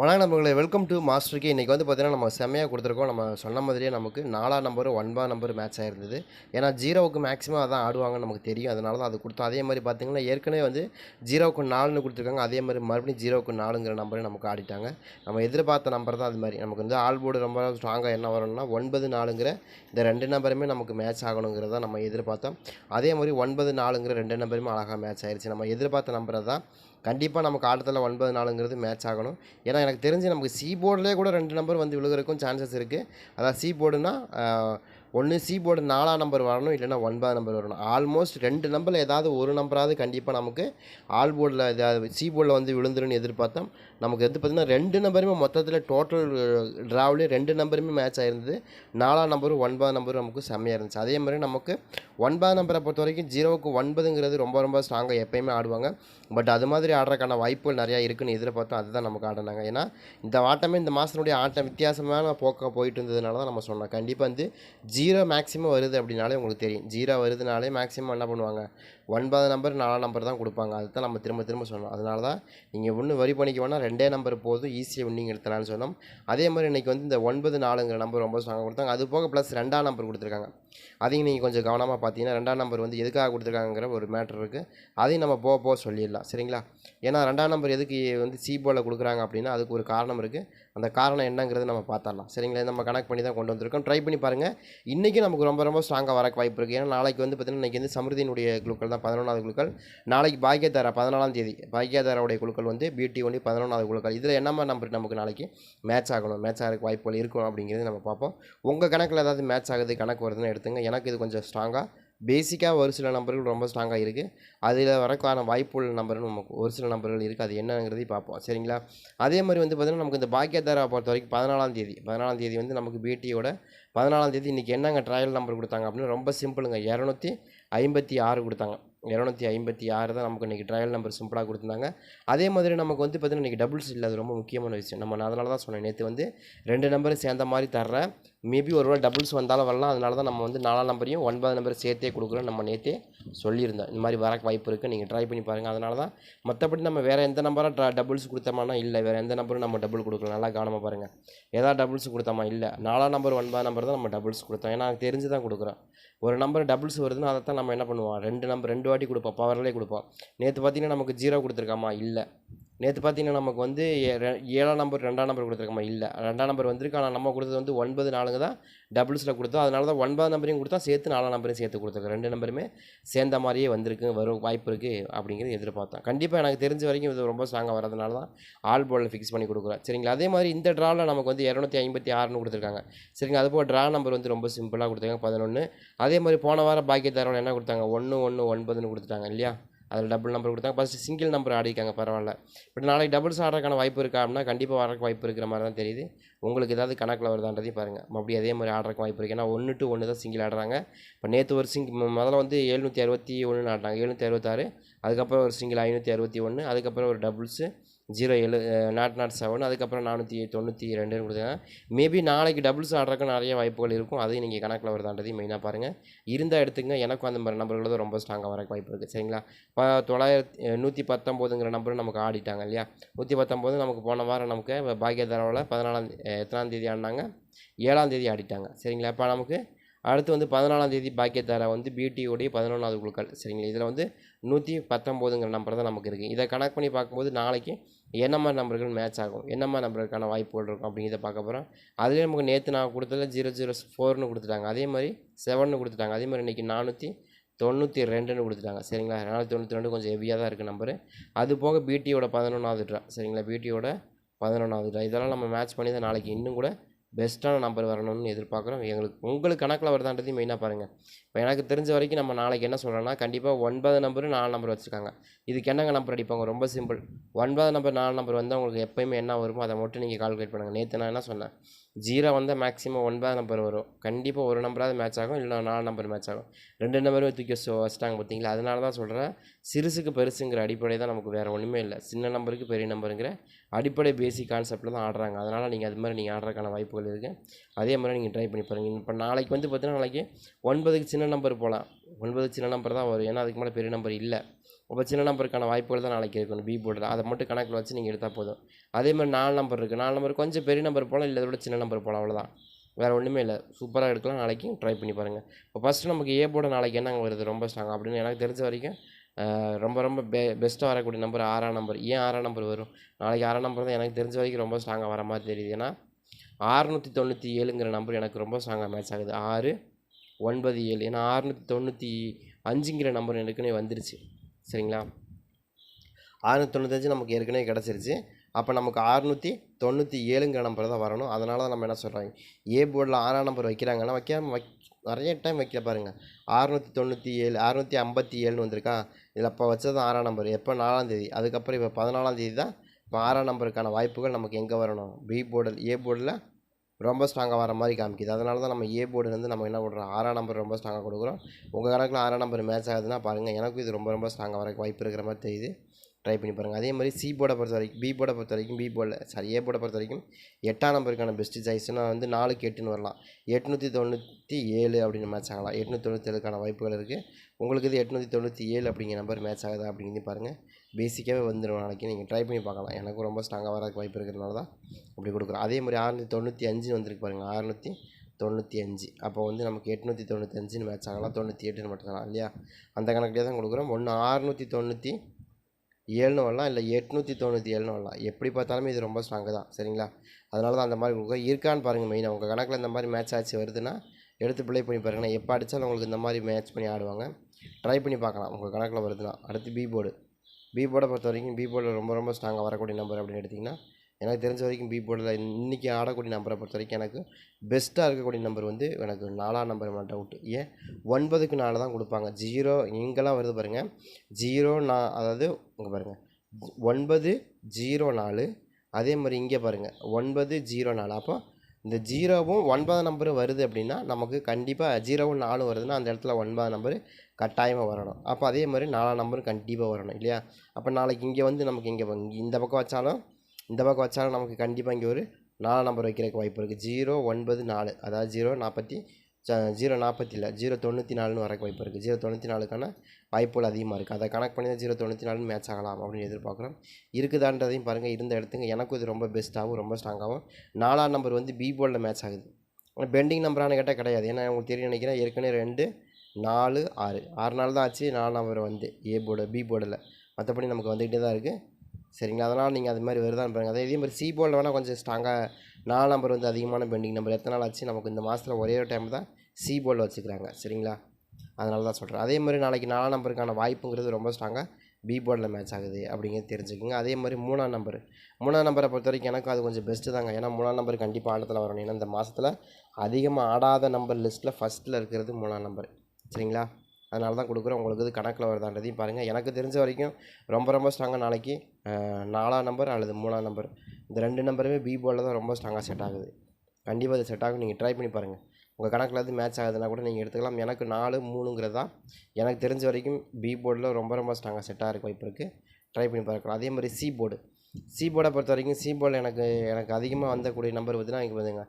வணக்கம் நண்பர்களே welcome to மாஸ்டருக்கு இன்றைக்கி வந்து பார்த்தீங்கன்னா நம்ம செம்மையாக கொடுத்துருக்கோம். நம்ம சொன்ன மாதிரியே நமக்கு நாலா நம்பர் ஒன்பா நம்பர் மேட்ச் ஆகிருந்தது ஏன்னா ஜீரோவுக்கு மேக்ஸிமம் அதான் ஆடுவாங்கன்னு நமக்கு தெரியும். அதனால தான் அது கொடுத்தோம். அதே மாதிரி பார்த்திங்கன்னா ஏற்கனவே வந்து ஜீரோவுக்கு நாலுன்னு கொடுத்துருக்காங்க. அதே மாதிரி மறுபடியும் ஜீரோவுக்கு நாலுங்கிற நம்பரை நமக்கு ஆடிட்டாங்க. நம்ம எதிர்பார்த்த நம்பர் தான் அது மாதிரி. நமக்கு வந்து ஆல் போர்டு ரொம்ப ஸ்ட்ராங்காக என்ன வரும்னா ஒன்பது நாலுங்கிற இந்த ரெண்டு நம்பருமே நமக்கு மேட்ச் ஆகணுங்கிறத நம்ம எதிர்பார்த்தோம். அதே மாதிரி ஒன்பது நாலுங்கிற ரெண்டு நம்பருமே அழகாக மேட்ச் ஆயிடுச்சு நம்ம எதிர்பார்த்த நம்பரை தான் கண்டிப்பாக நமக்கு ஆட்டத்தில் ஒன்பது நாலுங்கிறது மேட்ச் ஆகணும். ஏன்னா எனக்கு தெரிஞ்சு நமக்கு சி போர்டிலே கூட ரெண்டு நம்பர் வந்து விழுகிறக்கும் சான்சஸ் இருக்குது அதாவது சி போர்டுனால் ஒன்று சி போர்டு நாலாம் நம்பர் வரணும் இல்லைன்னா ஒன்பதாம் நம்பர் வரணும். ஆல்மோஸ்ட் ரெண்டு நம்பரில் ஏதாவது ஒரு நம்பராவது கண்டிப்பாக நமக்கு ஆல் போர்டில் ஏதாவது சி போர்டில் வந்து விழுந்துருன்னு எதிர்பார்த்தோம். நமக்கு வந்து பார்த்திங்கன்னா ரெண்டு நம்பருமே மொத்தத்தில் டோட்டல் ட்ராவ்லேயே ரெண்டு நம்பருமே மேட்ச் ஆயிருந்தது. நாலாம் நம்பரும் ஒன்பதாம் நம்பரும் நமக்கு செம்மையாக இருந்துச்சு. அதே மாதிரி நமக்கு ஒன்பதாம் நம்பரை பொறுத்த வரைக்கும் ஜீரோவுக்கு ஒன்பதுங்கிறது ரொம்ப ரொம்ப ஸ்ட்ராங்காக எப்பயுமே ஆடுவாங்க. பட் அது மாதிரி ஆடுறதுக்கான வாய்ப்புகள் நிறையா இருக்குன்னு எதிர்பார்த்தோம். அதுதான் நமக்கு ஆடினாங்க. ஏன்னா இந்த ஆட்டமே இந்த மாதத்தினுடைய ஆட்டம் வித்தியாசமான போக்காக போயிட்டு இருந்ததுனால தான் நம்ம சொன்னோம். கண்டிப்பாக வந்து ஜீரோ மேக்ஸிமம் வருது அப்படின்னாலே உங்களுக்கு தெரியும். ஜீரோ வருதுனாலே மேக்ஸிமம் என்ன பண்ணுவாங்க? ஒன்பது நம்பர் நாலாம் நம்பர் தான் கொடுப்பாங்க. அதுதான் நம்ம திரும்ப திரும்ப சொன்னோம் அதனால தான் நீங்கள் ஒன்று வரி பண்ணிக்க வேணால் ரெண்டே நம்பர் போதும் ஈஸியாக வின்னிங் எடுத்துலான்னு சொன்னோம். அதே மாதிரி இன்றைக்கி வந்து இந்த ஒன்பது நாலுங்கிற நம்பர் ரொம்ப ஸ்ட்ராங்காக கொடுத்தாங்க. அது போக ப்ளஸ் ரெண்டாம் நம்பர் கொடுத்துருக்காங்க. அதையும் நீங்கள் கொஞ்சம் கவனமாக பார்த்தீங்கன்னா ரெண்டாம் நம்பர் வந்து எதுக்காக கொடுத்துருக்காங்கிற ஒரு மேட்ரு இருக்குது அதையும் நம்ம போக போக சொல்லிடலாம். சரிங்களா? ஏன்னா ரெண்டாம் நம்பர் எதுக்கு வந்து சி போர்டில் கொடுக்குறாங்க அப்படின்னா அதுக்கு ஒரு காரணம் இருக்குது அந்த காரணம் என்னங்கிறது நம்ம பார்த்தரலாம் சரிங்களா? நம்ம கனெக்ட் பண்ணி தான் கொண்டு வந்திருக்கோம். ட்ரை பண்ணி பாருங்கள் இன்றைக்கி நமக்கு ரொம்ப ரொம்ப ஸ்ட்ராங்காக வரக்கு வாய்ப்பு இருக்குது ஏன்னா நாளைக்கு வந்து பார்த்திங்கன்னா இன்றைக்கி வந்து சமிருதியினுடைய குழுக்கள் தான் பதினொன்றாவது குழுக்கள். நாளைக்கு பாக்கியதாரா பதினாலாம் தேதி. பாக்கியதாராவுடைய குழுக்கள் வந்து பிடி ஒன்லி பதினொன்றாவது குழுக்கள். இதில் என்னம்மா நம்பர் நமக்கு நாளைக்கு மேட்ச் ஆகணும் மேட்ச் ஆகிறதுக்கு வாய்ப்புகள் இருக்கும் அப்படிங்கிறது நம்ம பார்ப்போம். உங்கள் கணக்கில் ஏதாவது மேட்ச் ஆகுது கணக்கு வருதுன்னு எடுத்துங்க. எனக்கு இது கொஞ்சம் ஸ்ட்ராங்காக பேசிக்காக ஒரு சில நம்பர்கள் ரொம்ப ஸ்ட்ராங்காக இருக்குது அதில் வரக்கான வாய்ப்புள்ள நம்பர்கள் நமக்கு ஒரு சில நம்பர்கள் இருக்குது அது என்னங்கிறதையும் பார்ப்போம். சரிங்களா? அதே மாதிரி வந்து பார்த்திங்கன்னா நமக்கு இந்த பாக்கியதாரா பொறுத்த வரைக்கும் பதினாலாம் தேதி. பதினாலாம் தேதி வந்து நமக்கு பிடியோட பதினாலாம் தேதி இன்றைக்கி என்னங்க ட்ரையல் நம்பர் கொடுத்தாங்க அப்படின்னு ரொம்ப சிம்பிளுங்க இரநூத்தி ஐம்பத்தி ஆறு கொடுத்தாங்க. இரநூத்தி ஐம்பத்தி ஆறு தான் நமக்கு இன்றைக்கி ட்ரையல் நம்பர் சிம்பிளாக கொடுத்துருந்தாங்க. அதே மாதிரி நமக்கு வந்து பார்த்திங்கன்னா இன்றைக்கி டபுள்ஸ் இல்லை அது ரொம்ப முக்கியமான விஷயம். நம்ம அதனால தான் சொன்னேன் நேற்று வந்து ரெண்டு நம்பரும் சேர்ந்த மாதிரி தர்றேன். மேபி ஒரு வேளை டபுள்ஸ் வந்தாலும் வரலாம். அதனால தான் நம்ம வந்து நாலாம் நம்பரையும் ஒன்பது நம்பர் சேர்த்தே கொடுக்குறோம் நம்ம நேற்றே சொல்லியிருந்தோம். இந்த மாதிரி வரக்கு வாய்ப்பு இருக்குது நீங்கள் ட்ரை பண்ணி பாருங்கள் அதனால தான் மற்றபடி நம்ம வேறு எந்த நம்பராக ட்ரா டபுள்ஸ் கொடுத்தோம்னா இல்லை. வேறு எந்த நம்பரும் நம்ம டபுள் கொடுக்கலாம் நல்லா கவனமாக பாருங்கள் ஏதாவது டபுள்ஸ் கொடுத்தோமா இல்லை. நாலாம் நம்பர் ஒன்பதாம் நம்பர் தான் நம்ம டபுள்ஸ் கொடுத்தோம். ஏன்னா எனக்கு தெரிஞ்சு தான் கொடுக்குறோம். ஒரு நம்பர் டபுள்ஸ் வருதுன்னா அதை தான் நம்ம என்ன பண்ணுவோம்? ரெண்டு நம்பர் ரெண்டு வாட்டி கொடுப்போம். பவர்லேயே கொடுப்போம். நேற்று பார்த்தீங்கன்னா நமக்கு ஜீரோ கொடுத்துருக்காமா? இல்லை. நேற்று பார்த்தீங்கன்னா நமக்கு வந்து ஏழாம் நம்பர் ரெண்டாம் நம்பர் கொடுத்துருக்கோமா? இல்லை. ரெண்டாம் நம்பர் வந்திருக்கு. ஆனால் நம்ம கொடுத்தது வந்து ஒன்பது நாலுங்க தான் டபுள்ஸில் கொடுத்தோம். அதனால தான் ஒன்பதாம் நம்பரையும் கொடுத்தா சேர்த்து நாலாம் நம்பரையும் சேர்த்து கொடுத்துருக்கோம். ரெண்டு நம்பருமே சேர்ந்த மாதிரியே வந்திருக்கு. வரும் வாய்ப்பு இருக்குது அப்படிங்கிறது எதிர்பார்த்தோம். கண்டிப்பாக எனக்கு தெரிஞ்ச வரைக்கும் இது ரொம்ப ஸ்ட்ராங்காக வரதுனால தான் ஆல் போலில் ஃபிக்ஸ் பண்ணி கொடுக்குறோம். சரிங்களா? அதே மாதிரி இந்த ட்ராவில் நமக்கு வந்து இரநூத்தி ஐம்பத்தி ஆறுனு கொடுத்துருக்காங்க. சரிங்களா? அது ட்ரா நம்பர் வந்து ரொம்ப சிம்பிளாக கொடுத்தாங்க பதினொன்று அதே மாதிரி போன வாரம் பாக்கியத்தாரோட என்ன கொடுத்தாங்க? ஒன்று ஒன்று ஒன்பதுன்னு கொடுத்துட்டாங்க. இல்லையா? அதில் டபுள் நம்பர் கொடுத்தாங்க. ஃபஸ்ட்டு சிங்கிள் நம்பர் ஆடிருக்காங்க பரவாயில்ல. பட் நாளைக்கு டபுள்ஸ் ஆடுறதுக்கான வாய்ப்பு இருக்கா அப்படின்னா கண்டிப்பாக வரக்கு வாய்ப்பு இருக்கிற மாதிரி தான் தெரியுது. உங்களுக்கு ஏதாவது கணக்கில் வருதான்றதையும் பாருங்கள் அப்படி அதே மாதிரி ஆடுறக்கு வாய்ப்பு இருக்குது ஏன்னா ஒன்று டு ஒன்று தான் சிங்கிள் ஆடுறாங்க. இப்போ நேற்று ஒரு சிங் முதல்ல வந்து எழுநூற்றி அறுபத்தி ஒன்று ஆடினாங்க எழுநூற்றி அறுபத்தாறு அதுக்கப்புறம் ஒரு சிங்கிள் ஐநூற்றி அறுபத்தி ஒன்று அதுக்கப்புறம் ஒரு டபுள்ஸு ஜீரோ ஏழு நாட் நாட் செவன். அதுக்கப்புறம் நானூற்றி தொண்ணூற்றி ரெண்டுன்னு கொடுத்தாங்க மேபி நாளைக்கு டபுள்ஸ் ஆடுறதுக்கு நிறைய வாய்ப்புகள் இருக்கும். அதையும் நீங்கள் கணக்கில் வருதான்றதையும் மெயினாக பாருங்கள் இருந்தால் எடுத்துங்க எனக்கும் அந்த மாதிரி நம்பர்கள் தான் ரொம்ப ஸ்ட்ராங்காக வரக்கு வாய்ப்பு இருக்குது சரிங்களா? இப்போ தொள்ளாயிரத்தி நூற்றி பத்தொம்போதுங்கிற நம்பரும் நமக்கு ஆடிட்டாங்க இல்லையா? நூற்றி பத்தொம்போது நமக்கு போன வாரம் நமக்கு பாக்கியதாராவில் பதினாலாம் எத்தனாம் தேதி ஆடினாங்க. ஏழாம் தேதி ஆடிட்டாங்க. சரிங்களா? இப்போ நமக்கு அடுத்து வந்து பதினாலாம் தேதி பாக்கியதாரா வந்து பிடியோடைய பதினொன்றாவது குழுக்கள். சரிங்களா? இதில் வந்து நூற்றி பத்தொம்போதுங்கிற நம்பர் தான் நமக்கு இருக்குது இதை கணக்கு பண்ணி பார்க்கும்போது நாளைக்கு என்ன மாதிரி நம்பர்கள் மேட்ச் ஆகும் என்ன மாதிரி நம்பருக்கான வாய்ப்புகள் இருக்கும் அப்படிங்கிறத பார்க்க போகிறோம் அதுலேயே நமக்கு நேற்று நான் கொடுத்ததில் ஜீரோ ஜீரோ ஃபோர்னு கொடுத்துட்டாங்க. அதே மாதிரி செவன்னு கொடுத்துட்டாங்க. அதே மாதிரி இன்றைக்கி நானூற்றி தொண்ணூற்றி ரெண்டுன்னு கொடுத்துட்டாங்க. சரிங்களா? நானூற்றி தொண்ணூற்றி ரெண்டு கொஞ்சம் ஹெவியாக தான் இருக்குது நம்பரு அது போக பிடியோட பதினொன்றாவது ட்ரா சரிங்களா? பிடியோட பதினொன்றாவது ட்ரா இதெல்லாம் நம்ம மேட்ச் பண்ணி தான் நாளைக்கு இன்னும் கூட பெஸ்ட்டான நம்பர் வரணும்னு எதிர்பார்க்குறோம். எங்களுக்கு உங்களுக்கு கணக்கில் வருதான்றதையும் மெயினாக பாருங்கள் இப்போ எனக்கு தெரிஞ்ச வரைக்கும் நம்ம நாளைக்கு என்ன சொல்கிறோன்னா கண்டிப்பாக ஒன்பது நம்பரு நாலு நம்பர் வச்சுருக்காங்க. இதுக்கு என்னங்க நம்பர் அடிப்பாங்க? ரொம்ப சிம்பிள் ஒன்பது நம்பர் நாலு நம்பர் வந்து உங்களுக்கு எப்போயுமே என்ன வருமோ அதை மட்டும் நீங்கள் கால்குலேட் பண்ணுங்கள் நேற்று நான் என்ன சொன்னேன்? ஜீரோ வந்தால் மேக்ஸிமம் ஒன்பது நம்பர் வரும். கண்டிப்பாக ஒரு நம்பராவது மேட்ச் ஆகும் இல்லைனா நாலு நம்பர் மேட்ச் ஆகும். ரெண்டு நம்பரும் தூக்கி வச்சு வச்சிட்டாங்க பார்த்தீங்களா? அதனால தான் சொல்கிறேன் சிறுசுக்கு பெருசுங்கிற அடிப்படை தான் நமக்கு வேறு ஒன்றுமே இல்லை. சின்ன நம்பருக்கு பெரிய நம்பருங்கிற அடிப்படை பேசிக் கான்செப்டில் தான் ஆடுறாங்க. அதனால் நீங்கள் அது மாதிரி நீங்கள் ஆடுறதுக்கான வாய்ப்புகள் இருக்குது அதே மாதிரி நீங்கள் ட்ரை பண்ணி பாருங்கள் இப்போ நாளைக்கு வந்து பார்த்தீங்கன்னா நாளைக்கு ஒன்பதுக்கு சின்ன நம்பர் போகலாம் ஒன்பது சின்ன நம்பர் தான் வரும். ஏன்னா அதுக்கு மேலே பெரிய நம்பர் இல்லை. அப்போ சின்ன நம்பருக்கான வாய்ப்புகள் தான் நாளைக்கு இருக்கணும். பி போர்டில் அதை மட்டும் கணக்கில் வச்சு நீங்கள் எடுத்தால் போதும். அதே மாதிரி நாலு நம்பர் இருக்குது நாலு நம்பர் கொஞ்சம் பெரிய நம்பர் போகலாம் இல்லை விட சின்ன நம்பர் போகலாம் அவ்வளோதான் வேறு ஒன்றுமே இல்லை. சூப்பராக எடுக்கலாம். நாளைக்கு ட்ரை பண்ணி பாருங்கள் இப்போ ஃபஸ்ட்டு நமக்கு ஏ போர்டு நாளைக்கு என்னங்க வருது? ரொம்ப ஸ்ட்ராங் அப்படின்னு எனக்கு தெரிஞ்ச வரைக்கும் ரொம்ப ரொம்ப பெ பெஸ்ட்டாக வரக்கூடிய நம்பர் ஆறாம் நம்பர் ஏன் ஆறாம் நம்பர் வரும்? நாளைக்கு ஆறாம் நம்பர் தான் எனக்கு தெரிஞ்ச வரைக்கும் ரொம்ப ஸ்ட்ராங்காக வர மாதிரி தெரியுது. ஏன்னா ஆறுநூற்றி தொண்ணூற்றி ஏழுங்கிற நம்பர் எனக்கு ரொம்ப ஸ்ட்ராங்காக மேட்ச் ஆகுது. ஆறு ஒன்பது ஏழு. ஏன்னா ஆறுநூற்றி தொண்ணூற்றி அஞ்சுங்கிற நம்பர் எனக்குன்னே வந்துருச்சு. சரிங்களா? ஆறுநூற்றி தொண்ணூத்தஞ்சு நமக்கு ஏற்கனவே கிடச்சிருச்சு. அப்போ நமக்கு அறுநூற்றி தொண்ணூற்றி ஏழுங்கிற நம்பர் தான் வரணும். அதனால தான் நம்ம என்ன சொல்கிறாங்க ஏ போர்டில் ஆறாம் நம்பர் வைக்கிறாங்கன்னா வைக்காம வைக் நிறைய டைம் வைக்கல பாருங்கள் அறுநூற்றி தொண்ணூற்றி ஏழு அறுநூற்றி ஐம்பத்தி ஏழுன்னு வந்திருக்கா. இதில் அப்போ வச்சது ஆறாம் நம்பர் எப்போ? நாலாம் தேதி. அதுக்கப்புறம் இப்போ பதினாலாம் தேதி தான் இப்போ ஆறாம் நம்பருக்கான வாய்ப்புகள் நமக்கு எங்கே வரணும்? பி போர்டில் ஏ போர்டில் ரொம்ப ஸ்ட்ராங்காக வர மாதிரி காமிக்குது. அதனால தான் நம்ம ஏ போர்டுலேருந்து நம்ம என்ன பண்ணுறோம் ஆறாம் நம்பர் ரொம்ப ஸ்ட்ராங்காக கொடுக்குறோம். உங்கள் கணக்கில் ஆறாம் நம்பர் மேட்ச் ஆகுதுன்னா பாருங்கள் எனக்கும் இது ரொம்ப ரொம்ப ஸ்ட்ராங்காக வர வாய்ப்பு இருக்கிற மாதிரி தெரியுது. ட்ரை பண்ணி பாருங்கள் அதே மாதிரி சி போர்டை பொறுத்த வரைக்கும் பி போர்டை பொறுத்த வரைக்கும் பி போர்டில் சாரி ஏ போர்டை பொறுத்த வரைக்கும் எட்டாம் நம்பருக்கான பெஸ்ட்டு சாய்ஸ்னால் வந்து நாலுக்கு எட்டுன்னு வரலாம். எட்நூற்றி தொண்ணூற்றி ஏழு அப்படின்னு மேட்ச் ஆகலாம். எட்நூற்றி தொண்ணூற்றி ஏழுக்கான வாய்ப்புகள் இருக்குது உங்களுக்கு இது எட்நூற்றி தொண்ணூற்றி ஏழு அப்படிங்கிற நம்பர் மேட்ச் ஆகுதா அப்படிங்கிறது பாருங்கள் பேசிக்காகவே வந்துடும் நாளைக்கு. நீங்கள் ட்ரை பண்ணி பார்க்கலாம். எனக்கும் ரொம்ப ஸ்ட்ராங்காக வரதுக்கு வாய்ப்பு இருக்கிறதுனால தான் அப்படி கொடுக்குறோம். அதே மாதிரி அறுநூற்றி தொண்ணூற்றி அஞ்சுன்னு வந்திருக்கு பாருங்கள் ஆறுநூற்றி தொண்ணூற்றி அஞ்சு அப்போ வந்து நமக்கு எட்நூற்றி தொண்ணூற்றி அஞ்சுன்னு மேட்ச் ஆகலாம். தொண்ணூற்றி எட்டுன்னு மட்டும் தான் இல்லையா? அந்த கணக்கிலே தான் கொடுக்குறோம். ஒன்று ஆறுநூற்றி தொண்ணூற்றி ஏழுன்னு வரலாம் இல்லை எட்நூற்றி தொண்ணூற்றி ஏழுன்னு வரலாம் எப்படி பார்த்தாலுமே இது ரொம்ப ஸ்ட்ராங்கு தான். சரிங்களா? அதனால தான் அந்த மாதிரி உங்களுக்கு இருக்கான்னு பாருங்கள் மெயினாக உங்கள் கணக்கில் இந்த மாதிரி மேட்ச் ஆச்சு வருதுன்னா எடுத்து ப்ளே பண்ணி பாருங்க. எப்போ அடித்தாலும் உங்களுக்கு இந்த மாதிரி மேட்ச் பண்ணி ஆடுவாங்க. ட்ரை பண்ணி பார்க்கலாம் உங்கள் கணக்கில் வருதுன்னா. அடுத்து பி போர்டு பி போர்டை பொறுத்த வரைக்கும் பி போர்டில் ரொம்ப ரொம்ப ஸ்ட்ராங்காக வரக்கூடிய நம்பர் அப்படின்னு எடுத்திங்கன்னா எனக்கு தெரிஞ்ச வரைக்கும் பி போர்டில் இன்றைக்கி ஆடக்கூடிய நம்பரை பொறுத்த வரைக்கும் எனக்கு பெஸ்ட்டாக இருக்கக்கூடிய நம்பர் வந்து எனக்கு நாலாம் நம்பர் மட்டும் டவுட்டு ஏன்? ஒன்பதுக்கு நாலு தான் கொடுப்பாங்க. ஜீரோ இங்கெல்லாம் வருது பாருங்கள் ஜீரோ நா அதாவது இங்கே பாருங்கள் ஒன்பது ஜீரோ நாலு. அதே மாதிரி இங்கே பாருங்கள் ஒன்பது ஜீரோ நாலு. அப்போ இந்த ஜீரோவும் ஒன்பதாம் நம்பரும் வருது அப்படின்னா நமக்கு கண்டிப்பாக ஜீரோவும் நாலும் வருதுன்னா அந்த இடத்துல ஒன்பதாம் நம்பர் கட்டாயமாக வரணும். அப்போ அதே மாதிரி நாலாம் நம்பரும் கண்டிப்பாக வரணும் இல்லையா? அப்போ நாளைக்கு இங்கே வந்து நமக்கு இங்கே இந்த பக்கம் வச்சாலும் இந்த பக்கம் வச்சாலும் நமக்கு கண்டிப்பாக இங்கே ஒரு நாலு நம்பர் வைக்கிறதுக்கு வாய்ப்பு இருக்குது ஜீரோ ஒன்பது நாலு. அதாவது ஜீரோ நாற்பத்தி ஜீரோ நாற்பத்தி இல்லை ஜீரோ தொண்ணூற்றி நாலுன்னு வரக்கு வாய்ப்பு இருக்குது ஜீரோ தொண்ணூற்றி நாலுக்கான வாய்ப்புகள் அதிகமாக இருக்குது அதை கணக்கு பண்ணி தான் ஜீரோ தொண்ணூற்றி நாலுன்னு மேட்ச் ஆகலாம் அப்படின்னு எதிர்பார்க்குறோம். இருக்குதான்றதையும் பாருங்கள் இருந்த இடத்துக்கு எனக்கும் இது ரொம்ப பெஸ்ட்டாகவும் ரொம்ப ஸ்ட்ராங்காகவும் நாலாம் நம்பர் வந்து பி மேட்ச் ஆகுது. ஆனால் பெண்டிங் நம்பரானு கேட்டால் கிடையாது. ஏன்னா உங்களுக்கு தெரியும் நினைக்கிறேன் ஏற்கனவே ரெண்டு நாலு ஆறு. ஆறு நாள் தான் ஆச்சு. நாலு நம்பர் வந்து ஏ போர்டு பி போர்டில் மற்றபடி நமக்கு வந்துக்கிட்டே தான் இருக்குது சரிங்களா? அதனால் நீங்கள் அது மாதிரி வருதான் பாருங்கள் அதே இதே மாதிரி சி போர்டில் வேணால் கொஞ்சம் ஸ்ட்ராங்காக நாலு நம்பர் வந்து அதிகமான பெண்டிங் நம்பர் எத்தனை நாள் ஆச்சு? நமக்கு இந்த மாதத்தில் ஒரே ஒரு டைம் தான் சி போர்டில் வச்சுக்கிறாங்க. சரிங்களா? அதனால தான் சொல்கிறேன் அதே மாதிரி நாளைக்கு நாலாம் நம்பருக்கான வாய்ப்புங்கிறது ரொம்ப ஸ்ட்ராங்காக பி போர்டில் மேட்ச் ஆகுது அப்படிங்கிறது தெரிஞ்சுக்கோங்க. அதே மாதிரி மூணாம் நம்பர் மூணாம் நம்பரை பொறுத்த வரைக்கும் எனக்கும் அது கொஞ்சம் பெஸ்ட்டு தாங்க. ஏன்னா மூணாம் நம்பர் கண்டிப்பாக ஆட்டத்தில் வரணும். ஏன்னா இந்த மாதத்தில் அதிகமாக ஆடாத நம்பர் லிஸ்ட்டில் ஃபஸ்ட்டில் இருக்கிறது மூணாம் நம்பர் சரிங்களா? அதனால தான் கொடுக்குறோம். உங்களுக்கு இது கணக்கில் வருதான்றதையும் பாருங்கள் எனக்கு தெரிஞ்ச வரைக்கும் ரொம்ப ரொம்ப ஸ்ட்ராங்காக நாளைக்கு நாலாம் நம்பர் அல்லது மூணாம் நம்பர் இந்த ரெண்டு நம்பருமே பி போர்டில் தான் ரொம்ப ஸ்ட்ராங்காக செட் ஆகுது. கண்டிப்பாக அது செட் ஆகும். நீங்கள் ட்ரை பண்ணி பாருங்கள் உங்கள் கணக்கில் அது மேட்ச் ஆகுதுன்னா கூட நீங்கள் எடுத்துக்கலாம். எனக்கு நாலு மூணுங்கிறது தான் எனக்கு தெரிஞ்ச வரைக்கும் பி போர்டில் ரொம்ப ரொம்ப ஸ்ட்ராங்காக செட்டாக இருக்க வாய்ப்பு இருக்குது ட்ரை பண்ணி பார்க்கலாம். அதே மாதிரி சி போர்டு சி போர்டை பொறுத்த வரைக்கும் சி போர்டில் எனக்கு எனக்கு அதிகமாக வந்தக்கூடிய நம்பர் பார்த்தீங்கன்னா இங்கே பார்த்துங்க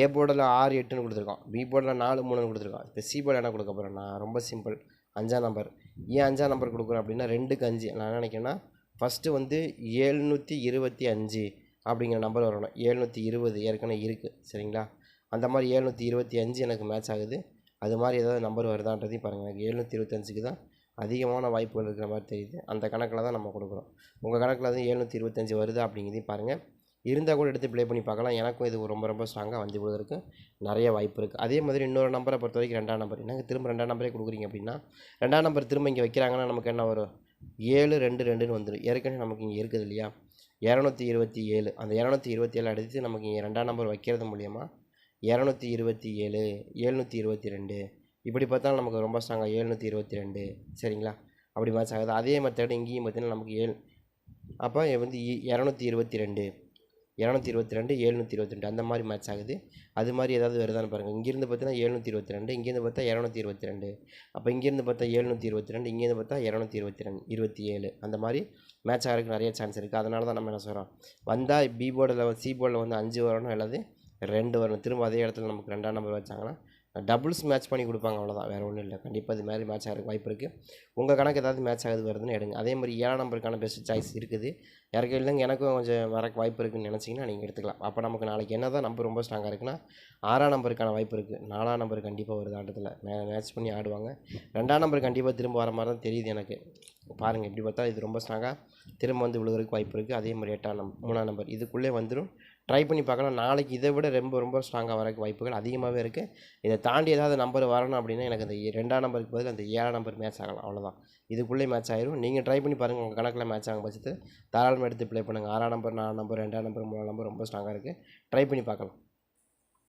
ஏ போர்டில் ஆறு எட்டுன்னு கொடுத்துருக்கோம். பி போர்டில் நாலு மூணுன்னு கொடுத்துருக்கோம். இப்போ சி போர்டில் என்ன கொடுக்க போகிறேன் நான் ரொம்ப சிம்பிள் அஞ்சாம் நம்பர் ஏன் அஞ்சாம் நம்பர் கொடுக்குறேன் அப்படின்னா ரெண்டுக்கு அஞ்சு நான் என்ன நினைக்கிறேன்னா ஃபஸ்ட்டு வந்து ஏழ்நூற்றி இருபத்தி அஞ்சு அப்படிங்கிற நம்பர் வரணும். ஏழ்நூற்றி இருபது ஏற்கனவே இருக்குது சரிங்களா? அந்த மாதிரி ஏழ்நூற்றி இருபத்தி அஞ்சு எனக்கு மேட்ச் ஆகுது. அது மாதிரி ஏதாவது நம்பர் வருதான்றதையும் பாருங்கள் எனக்கு எழுநூற்றி இருபத்தஞ்சுக்கு தான் அதிகமான வாய்ப்புகள் இருக்கிற மாதிரி தெரியுது. அந்த கணக்கில் தான் நம்ம கொடுக்குறோம். உங்கள் கணக்கில் வந்து எழுநூற்றி இருபத்தஞ்சி வருதா அப்படிங்கிறதையும் பாருங்கள் இருந்தால் கூட எடுத்து ப்ளே பண்ணி பார்க்கலாம். எனக்கும் இது ரொம்ப ரொம்ப ஸ்ட்ராங்காக வந்து விடுவதற்கு நிறைய வாய்ப்பு இருக்குது அதே மாதிரி இன்னொரு நம்பரை பொறுத்த வரைக்கும் ரெண்டாம் நம்பர் என்னங்க திரும்ப ரெண்டாம் நம்பரே கொடுக்குறீங்க அப்படின்னா ரெண்டாம் நம்பர் திரும்ப இங்கே வைக்கிறாங்கன்னா நமக்கு என்ன வரும்? ஏழு ரெண்டு ரெண்டுன்னு வந்துடும் ஏற்கனவே நமக்கு இங்கே இருக்குது இல்லையா? இரநூத்தி இருபத்தி ஏழு. அந்த இரநூத்தி இருபத்தி ஏழு அடுத்து நமக்கு இங்கே ரெண்டாம் நம்பர் வைக்கிறது மூலியமாக இரநூத்தி இருபத்தி ஏழு எழுநூற்றி இருபத்தி ரெண்டு இப்படி பார்த்தாலும் நமக்கு ரொம்ப ஸ்ட்ராங்காக எழுநூற்றி இருபத்தி ரெண்டு. சரிங்களா? அப்படி மேட்ச் ஆகுது அதே மெத்தட் இங்கேயும் பார்த்தீங்கன்னா நமக்கு ஏழு. அப்போ வந்து இ- இரநூத்தி இருபத்தி ரெண்டு. இரநூத்தி இருபத்தி ரெண்டு எழுநூற்றி இருபத்தி ரெண்டு. அந்த மாதிரி மேட்ச் ஆகுது. அது மாதிரி ஏதாவது வருதான்னு பாருங்கள் இங்கேருந்து பார்த்தீங்கன்னா எழுநூற்றி இருபத்தி ரெண்டு இங்கேருந்து பார்த்தா இரநூத்தி இருபத்தி ரெண்டு. அப்போ இங்கேருந்து பார்த்தா எழுநூற்றி இருபத்தி ரெண்டு இங்கேருந்து பார்த்தா இரநூத்தி இருபத்தி ரெண்டு இருபத்தி ஏழு. அந்த மாதிரி மேட்ச் ஆகிறதுக்கு நிறைய சான்ஸ் இருக்குது அதனால தான் நம்ம என்ன சொல்கிறோம் வந்தால் பி போர்டில் சி போர்டில் வந்து அஞ்சு வரணும் அல்லது ரெண்டு வரணும். திரும்ப அதே இடத்துல நமக்கு ரெண்டாம் நம்பர் வச்சாங்கன்னா டபுள்ஸ் மேட்ச் பண்ணி கொடுப்பாங்க அவ்வளோதான் வேறு ஒன்றும் இல்லை. கண்டிப்பாக இது மாதிரி மேட்ச் ஆகிறதுக்கு வாய்ப்பு இருக்குது உங்கள் கணக்கு ஏதாவது மேட்ச் ஆகுது வருதுன்னு எடுங்க. அதே மாதிரி ஏழாம் நம்பருக்கான பெஸ்ட் சாய்ஸ் இருக்குது. யாருக்கு இல்லைங்க எனக்கும் கொஞ்சம் வரக்கு வாய்ப்பு இருக்குதுன்னு நினச்சிங்கன்னா நீங்கள் எடுத்துக்கலாம். அப்போ நமக்கு நாளைக்கு என்ன தான் நம்பர் ரொம்ப ஸ்ட்ராங்காக இருக்குன்னா ஆறாம் நம்பருக்கான வாய்ப்பு இருக்குது நாலாம் நம்பர் கண்டிப்பாக வருது ஆட்டத்தில். மே மேட்ச் பண்ணி ஆடுவாங்க. ரெண்டாம் நம்பர் கண்டிப்பாக திரும்ப வர மாதிரி தான் தெரியுது எனக்கு. பாருங்கள் எப்படி பார்த்தா இது ரொம்ப ஸ்ட்ராங்காக திரும்ப வந்து விழுகிறதுக்கு வாய்ப்பு இருக்குது அதே மாதிரி எட்டாம் நம் மூணாம் நம்பர் இதுக்குள்ளே வந்துடும் ட்ரை பண்ணி பார்க்கலாம். நாளைக்கு இதை விட ரொம்ப ரொம்ப ஸ்ட்ராங்காக வரக்கு வாய்ப்புகள் அதிகமாகவே இருக்குது இதை தாண்டி ஏதாவது நம்பர் வரணும் அப்படின்னா எனக்கு அந்த ரெண்டாம் நம்பருக்கு பதில் அந்த ஏழாம் நம்பர் மேட்ச் ஆகலாம். அவ்வளோதான் இதுக்குள்ளே மேட்ச் ஆயிரும். நீங்கள் ட்ரை பண்ணி பாருங்கள் உங்கள் கணக்கில் மேட்ச் ஆகும் பட்சத்தில் தாராளமாக எடுத்து ப்ளே பண்ணுங்கள் ஆறாம் நம்பர் நாலாம் நம்பர் ரெண்டாம் நம்பர் மூணாம் நம்பர் ரொம்ப ஸ்ட்ராங்காக இருக்குது ட்ரை பண்ணி பார்க்கலாம்.